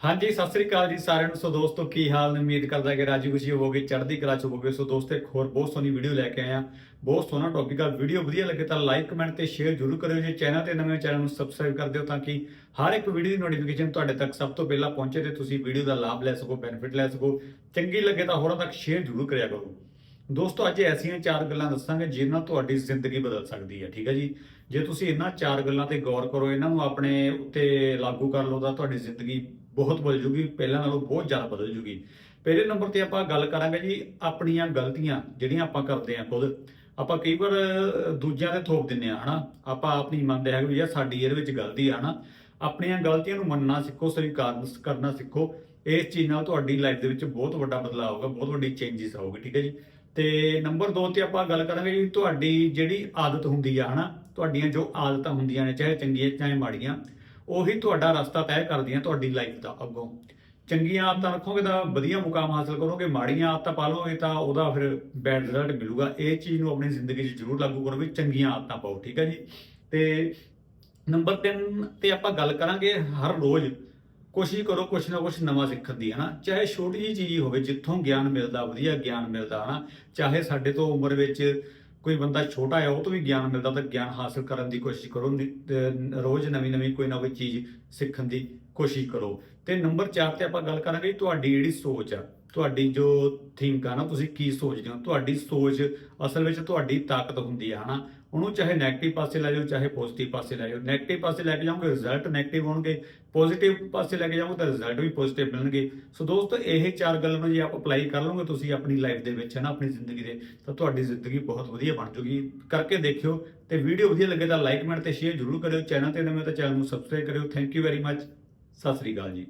ਹਾਂਜੀ, ਸਤਿ ਸ੍ਰੀ ਅਕਾਲ ਜੀ ਸਾਰਿਆਂ ਨੂੰ। ਸੋ ਦੋਸਤੋ, ਕੀ ਹਾਲ ਨੇ? ਉਮੀਦ ਕਰਦਾ ਕਿ ਰਾਜੀ ਖੁਸ਼ੀ ਹੋਵੋਗੇ, ਚੜ੍ਹਦੀ ਕਲਾ ਚ ਹੋਵੋਗੇ। ਸੋ ਦੋਸਤੋ, ਇੱਕ ਹੋਰ ਬਹੁਤ ਸੋਹਣੀ ਵੀਡੀਓ ਲੈ ਕੇ ਆਏ ਆ ਬਹੁਤ ਸੋਹਣਾ ਟੌਪਿਕ ਆ। ਵੀਡੀਓ ਵਧੀਆ ਲੱਗੇ ਤਾਂ ਲਾਈਕ ਕਮੈਂਟ ਤੇ ਸ਼ੇਅਰ ਜ਼ਰੂਰ ਕਰਿਓ ਜੇ। ਚੈਨਲ ਤੇ ਨਵੇਂ ਚੈਨਲ ਨੂੰ ਸਬਸਕ੍ਰਾਈਬ ਕਰ ਦਿਓ ਤਾਂ ਕਿ ਹਰ ਇੱਕ ਵੀਡੀਓ ਦੀ ਨੋਟੀਫਿਕੇਸ਼ਨ ਤੁਹਾਡੇ ਤੱਕ ਸਭ ਤੋਂ ਪਹਿਲਾਂ ਪਹੁੰਚੇ ਤੇ ਤੁਸੀਂ ਵੀਡੀਓ ਦਾ ਲਾਭ ਲੈ ਸਕੋ ਬੈਨੀਫਿਟ ਲੈ ਸਕੋ। ਚੰਗੀ ਲੱਗੇ ਤਾਂ ਹੋਰਾਂ ਤੱਕ ਸ਼ੇਅਰ ਜ਼ਰੂਰ ਕਰਿਆ ਕਰੋ। ਦੋਸਤੋ, ਅੱਜ ਐਸੀਆਂ ਚਾਰ ਗੱਲਾਂ ਦੱਸਾਂਗੇ ਜਿਨ੍ਹਾਂ ਤੁਹਾਡੀ ਜ਼ਿੰਦਗੀ ਬਦਲ ਸਕਦੀ ਹੈ, ਠੀਕ ਹੈ ਜੀ? ਜੇ ਤੁਸੀਂ ਇਹਨਾਂ ਚਾਰ ਗੱਲਾਂ ਤੇ ਗੌਰ ਕਰੋ, ਇਹਨਾਂ ਨੂੰ ਆਪਣੇ ਉੱਤੇ ਲਾਗੂ ਕਰ ਲਓ ਤਾਂ ਤੁਹਾਡੀ ਜ਼ਿੰਦਗੀ ਬਹੁਤ ਬਦਲ ਜੂਗੀ, ਪਹਿਲਾਂ ਨਾਲੋਂ ਬਹੁਤ ਜ਼ਿਆਦਾ ਬਦਲ ਜੂਗੀ। ਪਹਿਲੇ ਨੰਬਰ ਤੇ ਆਪਾਂ ਗੱਲ ਕਰਾਂਗੇ ਜੀ ਆਪਣੀਆਂ ਗਲਤੀਆਂ ਜਿਹੜੀਆਂ ਆਪਾਂ ਕਰਦੇ ਆਂ ਖੁਦ। ਆਪਾਂ ਕਈ ਵਾਰ ਦੂਜਿਆਂ ਤੇ ਥੋਪ ਦਿੰਨੇ ਆ ਹਨਾ? ਆਪਾਂ ਆਪਣੀ ਮੰਨਦੇ ਹੈਗੇ ਵੀ ਯਾਰ ਸਾਡੀ ਇਹਦੇ ਵਿੱਚ ਗਲਤੀ ਆ, ਹਨਾ? ਆਪਣੀਆਂ ਗਲਤੀਆਂ ਨੂੰ ਮੰਨਣਾ ਸਿੱਖੋ, ਸਵੀਕਾਰ ਕਰਨਾ ਸਿੱਖੋ। ਇਸ ਚੀਜ਼ ਨਾਲ ਤੁਹਾਡੀ ਲਾਈਫ ਦੇ ਵਿੱਚ ਬਹੁਤ ਵੱਡਾ ਬਦਲਾਅ ਆਊਗਾ, ਬਹੁਤ ਵੱਡੀ ਚੇਂਜਸ ਆਊਗੀ, ਠੀਕ ਹੈ ਜੀ? ਤੇ ਨੰਬਰ 2 ਤੇ ਆਪਾਂ ਗੱਲ ਕਰਾਂਗੇ ਜੀ ਤੁਹਾਡੀ ਜਿਹੜੀ ਆਦਤ ਹੁੰਦੀ ਆ, ਹਨਾ? ਤੁਹਾਡੀਆਂ ਜੋ ਆਦਤਾਂ ਹੁੰਦੀਆਂ ਨੇ, ਚਾਹੇ ਚੰਗੀਆਂ, ਚਾਹੇ ਮਾੜੀਆਂ ਉਹੀ ਤੁਹਾਡਾ ਰਸਤਾ ਤੈਅ ਕਰਦੀਆਂ ਤੁਹਾਡੀ ਲਾਈਫ ਦਾ ਅੱਗੋਂ। ਚੰਗੀਆਂ ਆਦਤਾਂ ਰੱਖੋਗੇ ਤਾਂ ਵਧੀਆ ਮੁਕਾਮ ਹਾਸਲ ਕਰੋਗੇ, ਮਾੜੀਆਂ ਆਦਤਾਂ ਪਾਲੋਗੇ ਤਾਂ ਉਹਦਾ ਫਿਰ ਬੈਡ ਰਿਜ਼ਲਟ ਮਿਲੂਗਾ। ਇਹ ਚੀਜ਼ ਨੂੰ ਆਪਣੀ ਜ਼ਿੰਦਗੀ 'ਚ ਜ਼ਰੂਰ ਲਾਗੂ ਕਰੋ ਵੀ ਚੰਗੀਆਂ ਆਦਤਾਂ ਪਾਓ, ਠੀਕ ਹੈ ਜੀ? ਤੇ ਨੰਬਰ 3 ਤੇ ਆਪਾਂ ਗੱਲ ਕਰਾਂਗੇ ਹਰ ਰੋਜ਼ ਕੋਸ਼ਿਸ਼ ਕਰੋ ਕੁਛ ਨਾ ਕੁਛ ਨਵਾਂ ਸਿੱਖਣ ਦੀ, ਹਨਾ? ਚਾਹੇ ਛੋਟੀ ਜਿਹੀ ਚੀਜ਼ ਹੋਵੇ, ਜਿੱਥੋਂ ਗਿਆਨ ਮਿਲਦਾ, ਵਧੀਆ ਗਿਆਨ ਮਿਲਦਾ, ਹਨਾ? ਚਾਹੇ ਸਾਡੇ ਤੋਂ ਉਮਰ ਵਿੱਚ ਕੋਈ ਬੰਦਾ ਛੋਟਾ ਹੈ, ਉਹ ਤੋਂ ਵੀ ਗਿਆਨ ਮਿਲਦਾ, ਤਾਂ ਗਿਆਨ ਹਾਸਲ ਕਰਨ ਦੀ ਕੋਸ਼ਿਸ਼ ਕਰੋ, ਨਿ- ਰੋਜ਼ ਨਵੀਂ ਨਵੀਂ ਕੋਈ ਨਾ ਕੋਈ ਚੀਜ਼ ਸਿੱਖਣ ਦੀ ਕੋਸ਼ਿਸ਼ ਕਰੋ। ਤੇ ਨੰਬਰ 4 ਤੇ ਆਪਾਂ ਗੱਲ ਕਰਾਂਗੇ ਤੁਹਾਡੀ ਜਿਹੜੀ ਸੋਚ ਆ, ਤੁਹਾਡੀ ਜੋ ਥਿੰਕ ਆ ਨਾ, ਤੁਸੀਂ ਕੀ ਸੋਚਦੇ ਹੋ? ਤੁਹਾਡੀ ਸੋਚ ਅਸਲ ਵਿੱਚ ਤੁਹਾਡੀ ਤਾਕਤ ਹੁੰਦੀ ਆ, ਹਨਾ? ਉਹਨੂੰ ਚਾਹੇ 네ਗੇਟਿਵ ਪਾਸੇ ਲੈ ਜਾਓ, ਚਾਹੇ ਪੋਜ਼ਿਟਿਵ ਪਾਸੇ ਲੈ ਜਾਓ। 네ਗੇਟਿਵ ਪਾਸੇ ਲੈ ਕੇ ਜਾਓਗੇ ਰਿਜ਼ਲਟ ਨੈਗੇਟਿਵ ਹੋਣਗੇ। ਪੋਜ਼ਿਟਿਵ ਪਾਸੇ ਲੈ ਕੇ ਜਾਓਗੇ ਤਾਂ ਰਿਜ਼ਲਟ ਵੀ ਪੋਜ਼ਿਟਿਵ ਮਿਲਣਗੇ। ਸੋ ਦੋਸਤੋ, ਇਹ ਚਾਰ ਗੱਲਾਂ ਨੂੰ ਜੇ ਆਪ ਅਪਲਾਈ ਕਰ ਲਓਗੇ, ਤੁਸੀਂ ਆਪਣੀ ਲਾਈਫ ਦੇ ਵਿੱਚ ਹੈ ਨਾ, ਆਪਣੀ ਜ਼ਿੰਦਗੀ ਦੇ, ਤਾਂ ਤੁਹਾਡੀ ਜ਼ਿੰਦਗੀ ਬਹੁਤ ਵਧੀਆ ਬਣ ਜੂਗੀ। ਕਰਕੇ ਦੇਖਿਓ ਤੇ ਵੀਡੀਓ ਵਧੀਆ ਲੱਗੇ ਤਾਂ ਲਾਈਕ ਮਿੰਟ ਤੇ ਸ਼ੇਅਰ ਜ਼ਰੂਰ ਕਰਿਓ। ਚੈਨਲ ਤੇ ਨਵੇਂ ਤਾਂ ਚੈਨਲ ਨੂੰ ਸਬਸਕ੍ਰਾਈਬ ਕਰਿਓ। Thank you very much Sat Sri ਅਕਾਲ ਜੀ।